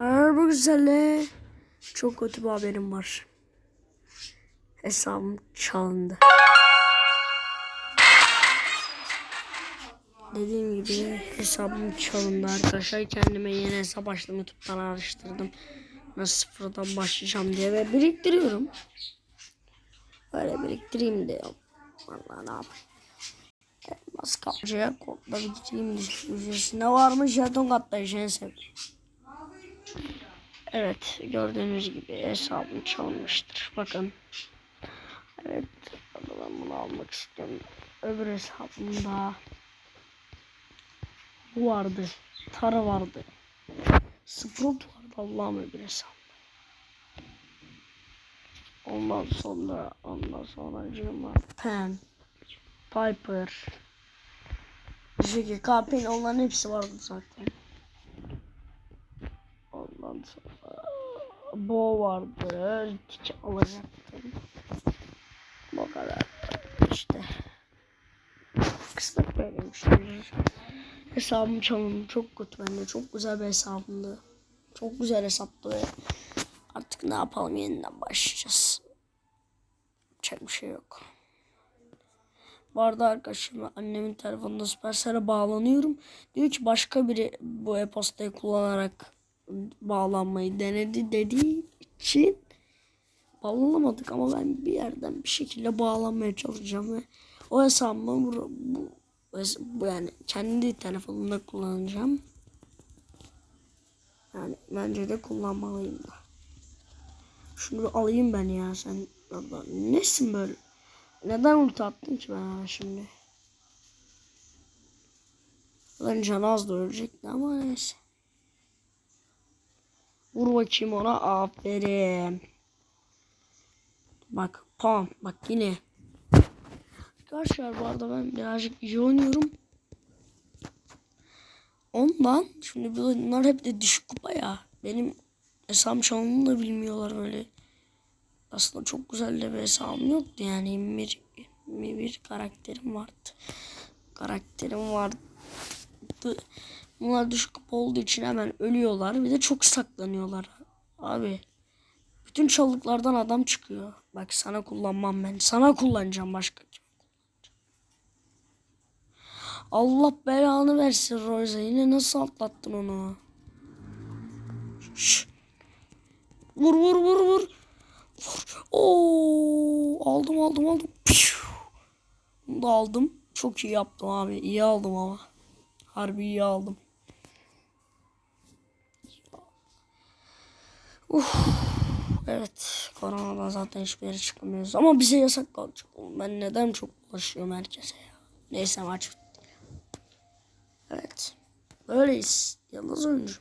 Merhaba güzelle. Çok kötü bir haberim var. Hesabım çalındı. Dediğim gibi hesabım çalındı arkadaşlar. Kendime yeni hesap açtım. YouTube'dan araştırdım. Nasıl sıfırdan başlayacağım diye ve biriktiriyorum. Öyle biriktireyim de Vallahi ne yapayım. Elmas kapıcıya kodla bir gideyim. Ücretinde varmış jeton katlayışı en sevdiğim. Evet gördüğünüz gibi hesabım çalınmıştır. Bakın. Evet ben bunu almak istiyorum. Öbür hesabımda bu vardı. Tara vardı. Sprout vardı Allah'ım öbür hesabımda. Ondan sonra ondan sonra cima Pen Piper Jiggy Kapin onların hepsi vardı zaten. Ondan sonra Bo vardı. Tiki alacaktım. Bu kadar. İşte. Kısmet böyleymiş. Hesabım çalındı. Çok kötü bende. Çok güzel bir hesabımdı. Çok güzel hesaptı artık ne yapalım yeniden başlayacağız. Yapacak bir şey yok. Bu arada arkadaşım annemin telefonunda Supercell'e bağlanıyorum. Diyor ki başka biri bu e-postayı kullanarak bağlanmayı denedi dediği için bağlanamadık ama ben bir yerden bir şekilde bağlanmaya çalışacağım ve o hesabımı bu, bu, bu yani kendi telefonumda kullanacağım. Yani bence de kullanmalıyım da. Şunu alayım ben ya sen. Allah, nesin böyle? Neden ulti attın ki ben şimdi? Lan can az da ölecekti ama neyse. Vur bakayım ona aferin. Bak pam bak yine. Arkadaşlar bu arada ben birazcık iyi oynuyorum. Ondan şimdi bunlar hep de düşük kupa ya. Benim hesabım çalındığını da bilmiyorlar böyle. Aslında çok güzel de bir hesabım yoktu yani 21, 21 karakterim vardı. Karakterim vardı. Bunlar düşük olduğu için hemen ölüyorlar. Bir de çok saklanıyorlar. Abi. Bütün çalıklardan adam çıkıyor. Bak sana kullanmam ben. Sana kullanacağım başka kim. Allah belanı versin Royza. Yine nasıl atlattın onu? Şş. Vur vur vur vur. Vur. Oo, aldım aldım aldım. Piu. Bunu da aldım. Çok iyi yaptım abi. İyi aldım ama. Harbi iyi aldım. Uf. Evet. Koronadan zaten hiçbir yere çıkamıyoruz. Ama bize yasak kalacak. Oğlum Ben neden çok ulaşıyorum herkese ya. Neyse maç. Evet. Böyleyiz. Yıldız oyuncu.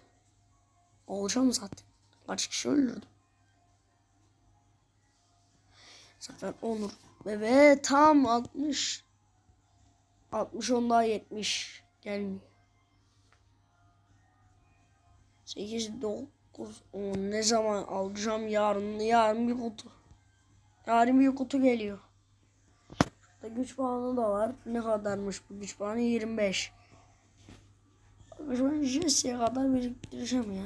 Olacağım zaten. Kaç kişi öldürdüm. Zaten Onur. Ve tam 60. 60 on daha 70. Gelmiyor. 8, 9, 10. Ne zaman alacağım yarın? Yarın bir kutu. Yarın bir kutu geliyor. Şurada güç puanı da var. Ne kadarmış bu güç puanı? 25. Ben Jesse'ye kadar biriktireceğim ya.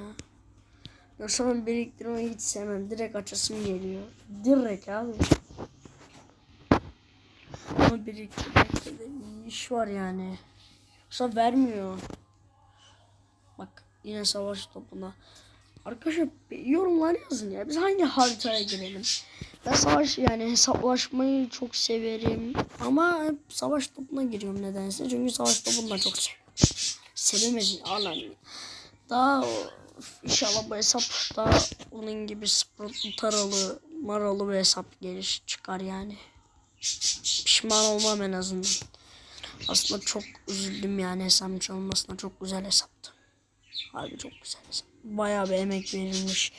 Yoksa ben biriktirmeyi hiç sevmem. Direkt açasım geliyor. Direkt abi. Ama biriktirmekte de iş var yani. Yoksa vermiyor. Bak yine savaş topuna. Arkadaşlar yorumlar yazın ya. Biz hangi haritaya girelim? Ben savaş yani hesaplaşmayı çok severim. Ama hep savaş topuna giriyorum nedense. Çünkü savaş topunu da çok. Sevemezsin alan. Daha inşallah bu hesap da onun gibi taralı maralı bir hesap gelir çıkar yani. Pişman olmam en azından. Aslında çok üzüldüm yani hesabın çalınmasına. Çok güzel hesaptı. Harbi çok güzel hesap. Bayağı bir emek verilmiş.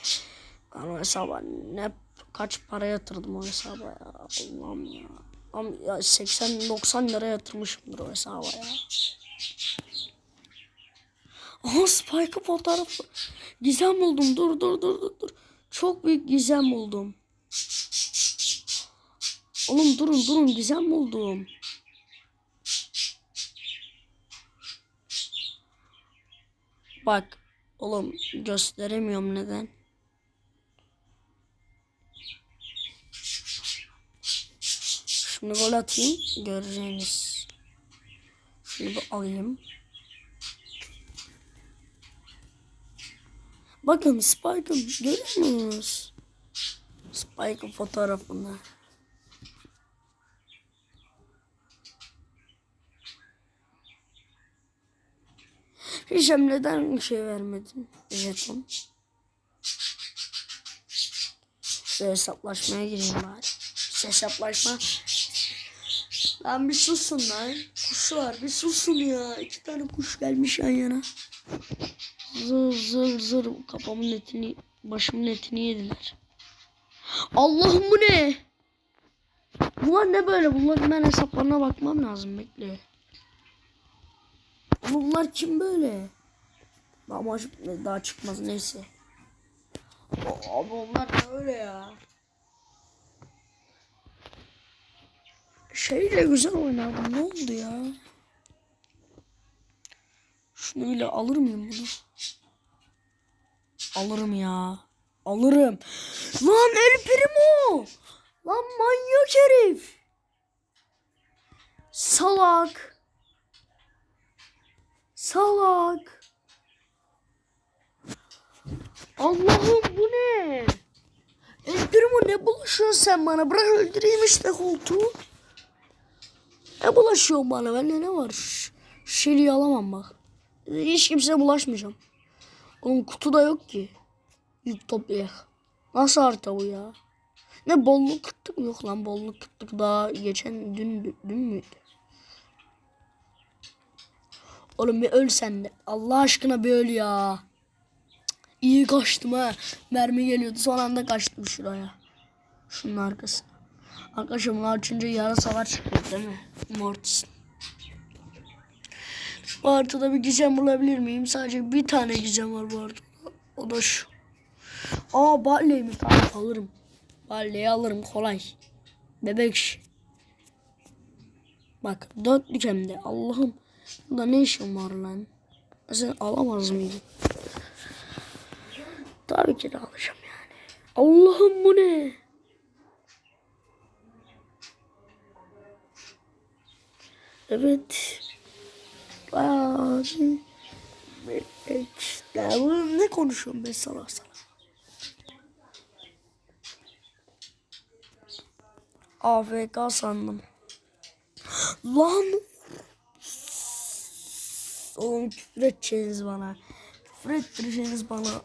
Ben o hesaba ne kaç para yatırdım o hesaba ya. Allah'ım ya. Ama ya 80-90 lira yatırmışımdır o hesaba ya. Aha Spike'ı fotoğrafı. Gizem buldum. Dur dur dur dur dur. Çok büyük gizem buldum. Oğlum durun durun gizem buldum. Bak Oğlum gösteremiyorum neden? Şimdi gol atayım göreceğiniz. Şunu bir alayım. Bakın Spike'ın görüyor musunuz? Spike'ın fotoğrafını. Hişam neden şey vermedin? Jeton. Şu hesaplaşmaya gireyim bari. Şu hesaplaşma. Lan bir susun lan. Kuş var bir susun ya. İki tane kuş gelmiş yan yana. Zır zır zır kafamın etini başımın etini yediler. Allah'ım bu ne? Bunlar ne böyle? Bunların ben hesaplarına bakmam lazım bekle. Bunlar kim böyle? Ama daha çıkmaz neyse. Abi onlar ne öyle ya? Şey de güzel oynadım. Ne oldu ya? Şunu bile alır mıyım bunu? Alırım ya. Alırım. Lan El Primo. Lan manyak herif. Salak. Salak. Allah'ım bu ne? Primo ne bulaşıyorsun sen bana? Bırak öldüreyim işte koltuğu. Ne bulaşıyorsun bana? Bende ne var? Şeliği alamam bak. Hiç kimseye bulaşmayacağım. Oğlum kutuda yok ki. Yük toplayak. Nasıl harita bu ya? Ne bolluk kıtlık? Yok lan bolluk kıtlık daha geçen dün dün müydü? Oğlum bir öl sen de. Allah aşkına bir öl ya. İyi kaçtım ha. Mermi geliyordu son anda kaçtım şuraya. Şunun arkası. Arkadaşlar bunlar üçüncü yarasalar çıkıyor değil mi? Mortis. Bu haritada bir gizem bulabilir miyim? Sadece bir tane gizem var bu haritada. O da şu. Aa? Tamam alırım. Barley'i alırım kolay. Bebek. Bak dörtlük hem de. Allah'ım. Bunda ne işin var lan? Sen alamaz mıydın? Tabii ki de alacağım yani. Allah'ım bu ne? Evet. Ya bu ne konuşuyorum ben salak salak. AFK sandım. Lan. Oğlum küfür edeceğiniz bana. Küfür ettireceğiniz bana.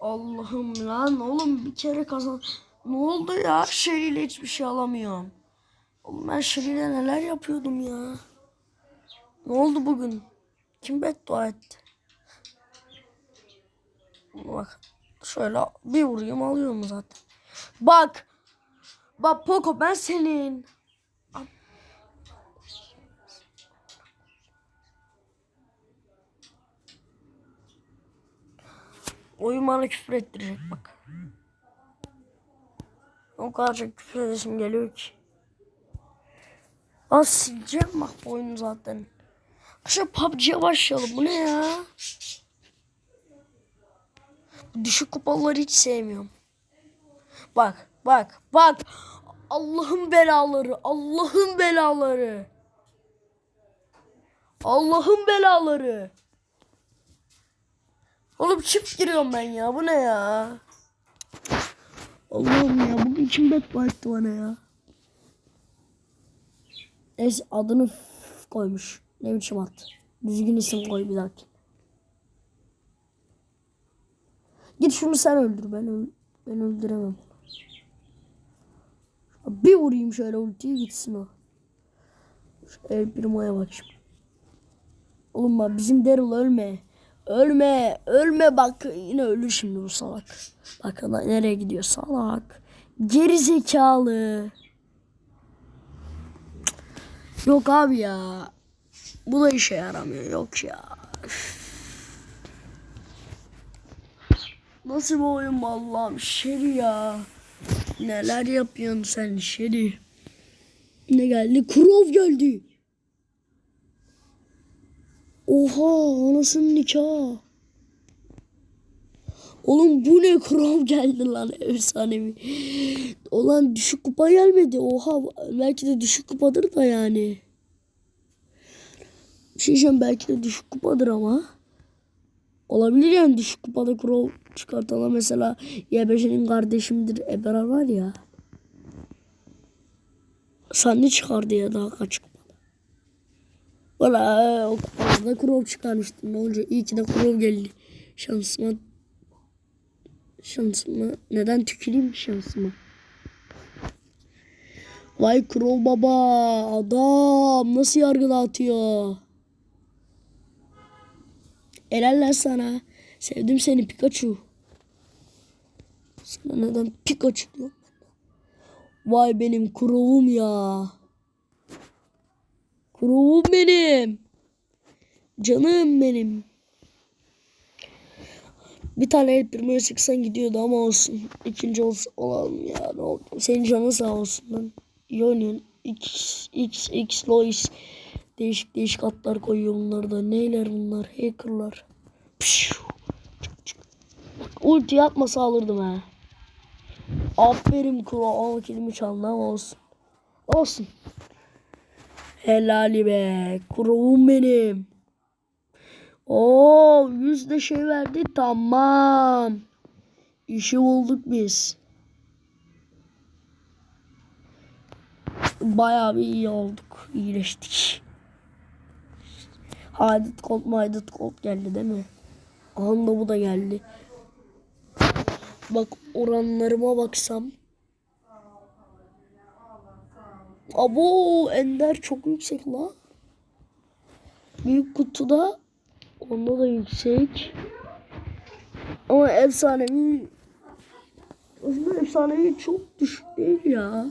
Allah'ım lan oğlum bir kere kazan. Ne oldu ya? Şeriyle hiçbir şey alamıyorum. Oğlum ben Şeriyle neler yapıyordum ya? Ne oldu bugün? Kim beddua etti? Bak şöyle bir vurayım alıyorum zaten. Bak. Bak Poco ben senin. Oyun bana küfür ettirecek bak. O kadar çok küfür edesim geliyor ki. Aa sileceğim bak bu oyunu zaten. Arkadaşlar PUBG'ye başlayalım. Bu ne ya? Düşük kupaları hiç sevmiyorum. Bak bak bak. Allah'ın belaları. Allah'ın belaları. Allah'ın belaları. Oğlum çift giriyorum ben ya. Bu ne ya? Allah'ım ya. Bugün kim beddua etti bana ya? Neyse adını koymuş. Ne biçim at. Düzgün isim koy bir dahaki. Git şunu sen öldür. Ben, ben öldüremem. Bir vurayım şöyle ultiyi gitsin o. El Primo'ya bak şimdi. Oğlum bak bizim Daryl ölme. Ölme. Ölme bak. Yine ölür şimdi bu salak. Bak nereye gidiyor salak. Geri zekalı. Yok abi ya. Bu da işe yaramıyor. Yok ya. Nasıl bir oyun Allah'ım? Şeri ya. Neler yapıyorsun sen Şeri? Ne geldi? Kurov geldi. Oha anasının nikahı. Oğlum bu ne Kurov geldi lan efsanevi. Olan düşük kupa gelmedi. Oha belki de düşük kupadır da yani. Bir şey belki de düşük kupadır ama. Olabilir yani düşük kupada Kurov çıkartalım. Mesela YBJ'nin kardeşimdir Eberar var ya. Sen ne çıkardı ya daha kaç kupada? Valla o kupada Kurov çıkarmıştım. Ne olacak? İyi ki de Kurov geldi. Şansıma şansıma neden tüküreyim şansıma? Vay Kurov baba adam nasıl yargı dağıtıyor? Helaller sana. Sevdim seni Pikachu. Sana neden Pikachu diyorum? Vay benim kurovum ya. Kurovum benim. Canım benim. Bir tane el primaya çıksan gidiyordu ama olsun. İkinci olsun, olalım ya ne oldu. Senin canın sağ olsun lan. İyi. X, X, X, Lois. Değişik değişik atlar koyuyor bunlar da. Neyler bunlar? Hackerlar. Ulti yapmasa alırdım ha. Aferin kuro. Ama kilimi çaldı ama olsun. Olsun. Helali be. Kuruğum benim. Oo yüzde şey verdi. Tamam. İşi bulduk biz. Bayağı bir iyi olduk. İyileştik. Hadit Colt Maydat Colt geldi değil mi? Anda bu da geldi. Bak oranlarıma baksam. Abo Ender çok yüksek la. Büyük kutuda onda da yüksek. Ama efsanevi aslında efsanevi çok düşük değil ya.